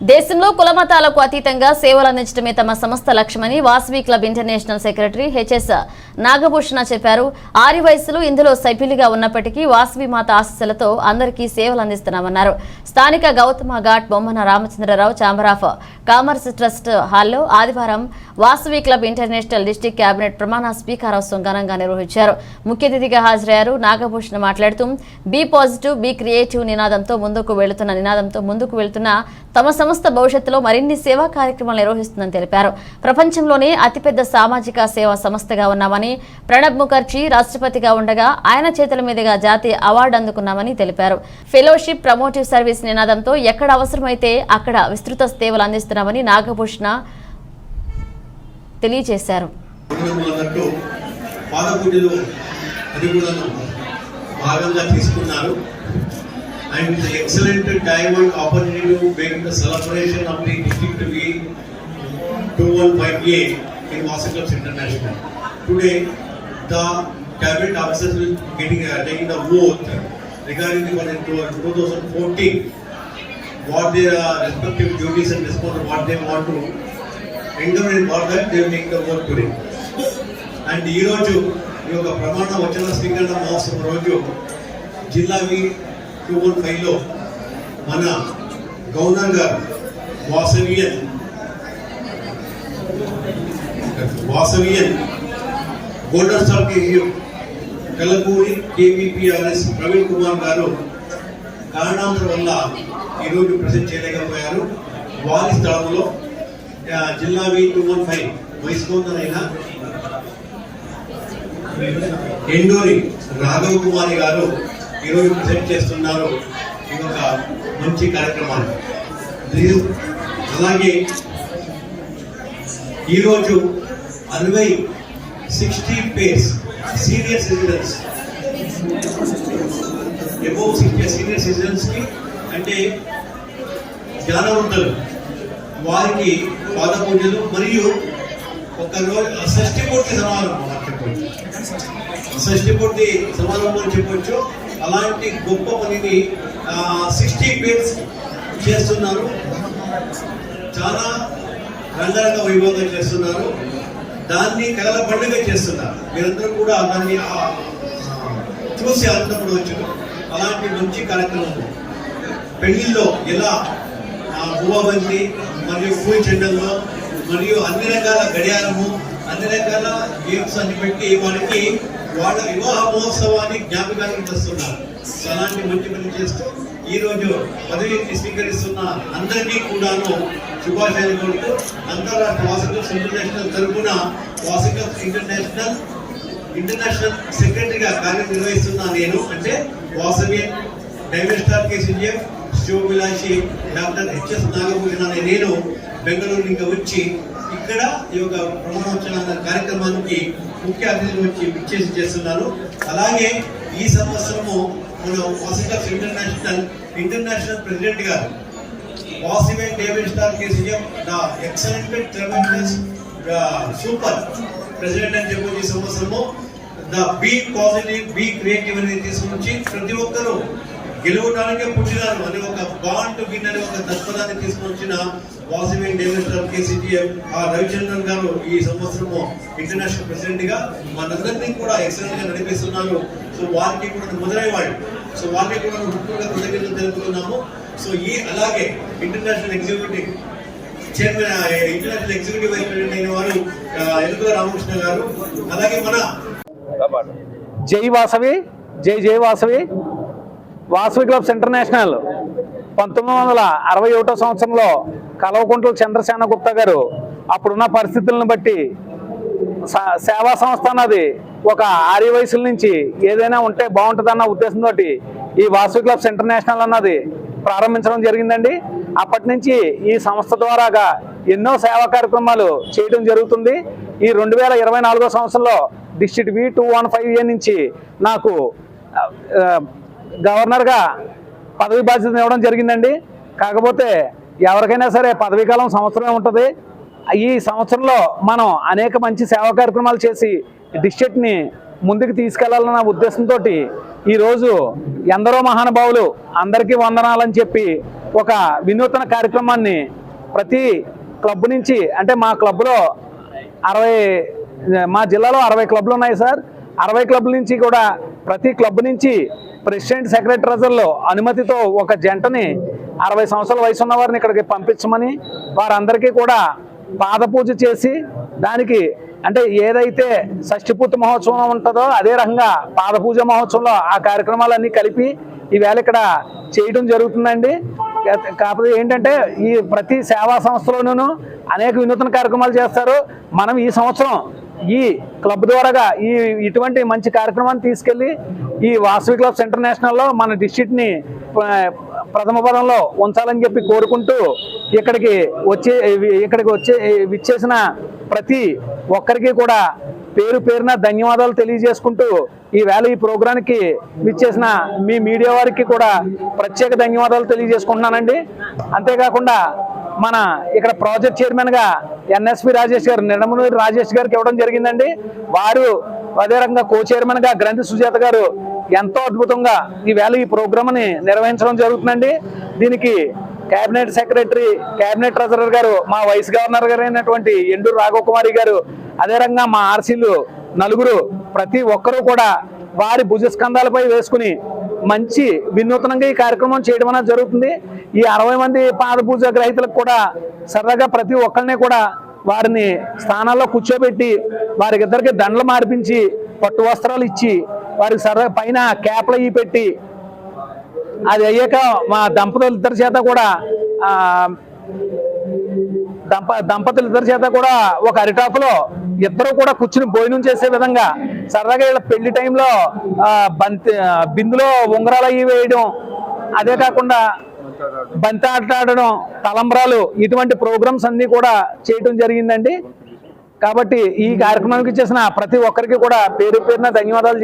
దేశంలో కులమతాలకు అతీతంగా సేవలు అందించడమే తమ సంస్థ లక్ష్యమని Vasavi club international secretary H S Nagabhushana చెప్పారు. ఆరి వయసులు ఇందులో సభ్యులుగా ఉన్నప్పటికీ వాసవి మాత ఆశస్సులతో అందరికీ సేవలు అందిస్తున్నామన్నారు. స్థానిక Gautama Ghat Bommana Ramachandrarao chamber of commerce trust హాల్లో ఆదివారం Vasavi club international district cabinet ప్రమాణ స్వీకారోత్సవం ఘనంగా నిర్వహించారు. ముఖ్య అతిథిగా హాజరయ్యారు నాగభూషణ మాట్లాడుతూ బీ పాజిటివ్ బీ క్రియేటివ్ నినాదంతో ముందుకు వెళుతున్న నినాదంతో ముందుకు వెళుతున్న తమ సంస్థ భవిష్యత్తులో మరిన్ని సేవా కార్యక్రమాలు నిర్వహిస్తుందని తెలిపారు. ప్రపంచంలోనే అతిపెద్ద సామాజిక సేవా సంస్థగా ఉన్నామని ప్రణబ్ ముఖర్జీ రాష్ట్రపతిగా ఉండగా ఆయన చేతుల మీదుగా జాతీయ అవార్డు అందుకున్నామని తెలిపారు. ఫెలోషిప్ ప్రమోటివ్ సర్వీస్ నినాదంతో ఎక్కడ అవసరమైతే అక్కడ విస్తృత సేవలు అందిస్తున్నామని నాగభూషణ తెలియజేశారు. అది కూడా భాగంగా తీసుకున్నారు. and excellent diamond opportunity to make the celebration of the district V two one five A in Vasan clubs international today the cabinet officers will getting uh, taking the oath regarding the for the 2014 what their uh, respective duties and responsibilities what they want to endure in for that they will take the oath today and ఈ రోజు ఈ యొక్క ప్రమాణ వచన స్వీకరణ మహోత్సవం రోజు జిల్లా వి టూ వన్ ఫైవ్లో మన గవర్నర్ గారు Vasavian Vasavian golden star K G M Kalapuri K V P R S Praveen Kumar గారు కారణాంతరం వల్ల ఈరోజు ప్రజెంట్ చేయలేకపోయారు. వారి స్థలంలో జిల్లా వి టూ వన్ ఫైవ్ వైస్కోందనైన ఎండూరి రాఘవ కుమారి గారు ఈరోజు ప్రజెంట్ చేస్తున్నారు ఇది ఒక మంచి కార్యక్రమాలు. అలాగే ఈరోజు అరవై sixty plus senior citizens above sixty senior సిటిజన్స్కి అంటే జ్ఞానవంతులు. వారికి పాద పూజలు మరియు ఒక రోజు షష్ఠి పూర్తి సమారంభం అని చెప్పొచ్చు. షష్ఠి పూర్తి సమారంభం అని చెప్పొచ్చు. అలాంటి గొప్ప పనిని సిక్స్టీ పేర్స్ చేస్తున్నారు. చాలా రంగరంగ వైభవంగా చేస్తున్నారు. దాన్ని కళల పండుగ చేస్తున్నారు. మీరందరూ కూడా దాన్ని చూసి ఆ, చూసి ఆనందపడవచ్చు అలాంటి మంచి కార్యక్రమం. పెళ్ళిల్లో ఎలా ఆ మరియు పూజ చెండల్లో మరియు అన్ని రకాల గడియారము అన్ని రకాల గేమ్స్ అన్ని పెట్టి వారికి వాళ్ళ వివాహ మహోత్సవాన్ని జ్ఞాపకానికి తెస్తున్నారు సో అలాంటి మంచి పని చేస్తూ ఈ రోజు పదవిని స్వీకరిస్తున్న అందరినీ కూడాను శుభాశయాలు కోరుతూ అంతర్రాష్ట్ర వాసకల్స్ ఇంటర్నేషనల్ తరఫున వాసకల్స్ ఇంటర్నేషనల్ ఇంటర్నేషనల్ సెక్రటరీగా కార్యనిర్వహిస్తున్న నేను అంటే Vasavi diamond star K C F Shivavilasi doctor H S Nagabhushana అనే నేను బెంగళూరు ఇంకా వచ్చి ఇక్కడ ఈ యొక్క ప్రమాణోత్సవ కార్యక్రమానికి ముఖ్య అతిథులు వచ్చి విచ్చేసి చేస్తున్నారు. అలాగే ఈ సంవత్సరము మన వాసికల్స్ ఇంటర్నేషనల్ ఇంటర్నేషనల్ ప్రెసిడెంట్ గారు Vasavian David star K C M the excellent tremendous super president అని చెప్పి ఈ సంవత్సరము. The be positive be creative అనేది తీసుకొచ్చి ప్రతి ఒక్కరూ గెలవడానికే పుట్టినారు అని ఒక బాండ్ విన్ అనే ఒక దత్పదాన్ని తీసుకొచ్చిన వాసివెన్ డేవిడ్ స్టార్ కేసీఎం ఆ రవిచంద్రన్ గారు ఈ సంవత్సరము ఇంటర్నేషనల్ ప్రెసిడెంట్గా మనందరినీ కూడా ఎక్సలెంట్గా నడిపిస్తున్నారు. సో వారికి కూడా మొదలై వాళ్ళు సో వారికి కూడా ముఖ్యంగా కృతజ్ఞతలు తెలుపుతున్నాము. సో ఈ అలాగే international executive chairman international executive vice president అయిన వారు ఆ, ఎలుకల రామకృష్ణ గారు. అలాగే మన జై వాసవి జై జై వాసవి. వాసవి క్లబ్స్ ఇంటర్నేషనల్ పంతొమ్మిది వందల అరవై ఒకటో సంవత్సరంలో కలవకుంట్ల చంద్రసేన గుప్తా గారు అప్పుడున్న పరిస్థితులను బట్టి సేవా సంస్థ అన్నది ఒక ఆర్య వయసుల నుంచి ఏదైనా ఉంటే బాగుంటుందన్న ఉద్దేశంతో ఈ వాసవి క్లబ్స్ ఇంటర్నేషనల్ అన్నది ప్రారంభించడం జరిగిందండి. అప్పటి నుంచి ఈ సంస్థ ద్వారాగా ఎన్నో సేవా కార్యక్రమాలు చేయడం జరుగుతుంది. ఈ రెండు వేల ఇరవై నాలుగో సంవత్సరంలో district V two one five A నుంచి నాకు గవర్నర్గా పదవి బాధ్యతను ఇవ్వడం జరిగిందండి. కాకపోతే ఎవరికైనా సరే పదవీ కాలం సంవత్సరమే ఉంటుంది. ఈ సంవత్సరంలో మనం అనేక మంచి సేవా కార్యక్రమాలు చేసి డిస్ట్రిక్ట్ని ముందుకు తీసుకెళ్ళాలన్న ఉద్దేశంతో ఈరోజు ఎందరో మహానుభావులు అందరికీ వందనాలని చెప్పి ఒక వినూతన కార్యక్రమాన్ని ప్రతి క్లబ్ నుంచి అంటే మా క్లబ్లో అరవై మా జిల్లాలో అరవై క్లబ్లు ఉన్నాయి సార్. అరవై క్లబ్ల నుంచి కూడా ప్రతి క్లబ్ నుంచి ప్రెసిడెంట్ సెక్రటరీలో అనుమతితో ఒక జంటని అరవై సంవత్సరాల వయసు ఉన్న వారిని ఇక్కడికి పంపించమని వారందరికీ కూడా పాదపూజ చేసి దానికి అంటే ఏదైతే షష్ఠిపూర్తి మహోత్సవం ఉంటుందో అదే రకంగా పాదపూజ మహోత్సవంలో ఆ కార్యక్రమాలన్నీ కలిపి ఈవేళ ఇక్కడ చేయడం జరుగుతుందండి. కాకపోతే ఏంటంటే ఈ ప్రతి సేవా సంస్థలోనూ అనేక వినూతన కార్యక్రమాలు చేస్తారు. మనం ఈ సంవత్సరం ఈ క్లబ్ ద్వారాగా ఈ ఇటువంటి మంచి కార్యక్రమాన్ని తీసుకెళ్ళి ఈ వాసవి క్లబ్స్ ఇంటర్నేషనల్లో మన డిస్ట్రిక్ట్ని ప్రథమ పదంలో ఉంచాలని చెప్పి కోరుకుంటూ ఇక్కడికి వచ్చే ఇక్కడికి వచ్చే విచ్చేసిన ప్రతి ఒక్కరికి కూడా పేరు పేరున ధన్యవాదాలు తెలియజేసుకుంటూ ఈ వేళ ఈ ప్రోగ్రాంకి విచ్చేసిన మీ మీడియా వారికి కూడా ప్రత్యేక ధన్యవాదాలు తెలియజేసుకుంటున్నానండి. అంతేకాకుండా మన ఇక్కడ ప్రాజెక్ట్ చైర్మన్గా ఎన్ఎస్పి రాజేష్ గారు నిడమనూరి రాజేష్ గారికి ఇవ్వడం జరిగిందండి. వారు అదే రకంగా కో చైర్మన్గా గ్రంథి సుజాత గారు ఎంతో అద్భుతంగా ఈ వేళ ఈ ప్రోగ్రామ్ని నిర్వహించడం జరుగుతుందండి. దీనికి కేబినెట్ సెక్రటరీ కేబినెట్ ట్రెజరర్ గారు మా వైస్ గవర్నర్ గారు అయినటువంటి ఎండూరు రాఘవ కుమారి గారు అదే రకంగా మా ఆర్సీలు నలుగురు ప్రతి ఒక్కరూ కూడా వారి భుజస్కంధాలపై వేసుకుని మంచి వినూతనంగా ఈ కార్యక్రమం చేయడం అనేది జరుగుతుంది. ఈ అరవై మంది పాదపూజ గ్రహీతలకు కూడా సరదాగా ప్రతి ఒక్కరిని కూడా వారిని స్థానాల్లో కూర్చోబెట్టి వారికి ఇద్దరికి దండలు మార్పించి పట్టు వస్త్రాలు ఇచ్చి వారికి సరదా పైన క్యాప్లు అయ్యి పెట్టి అది అయ్యాక మా దంపతులు ఇద్దరి చేత కూడా దంప దంపతులు ఇద్దరి చేత కూడా ఒక అరిటాకులో ఇద్దరు కూడా కూర్చుని భోజనం చేసే విధంగా సరదాగా వీళ్ళ పెళ్ళి టైంలో బంతి బిందులో ఉంగరాలు అయ్యి వేయడం అదే కాకుండా బంతి ఆట ఆడడం ఇటువంటి ప్రోగ్రామ్స్ అన్ని కూడా చేయటం జరిగిందండి. కాబట్టి ఈ కార్యక్రమానికి చేసిన ప్రతి ఒక్కరికి కూడా పేరు పేరున ధన్యవాదాలు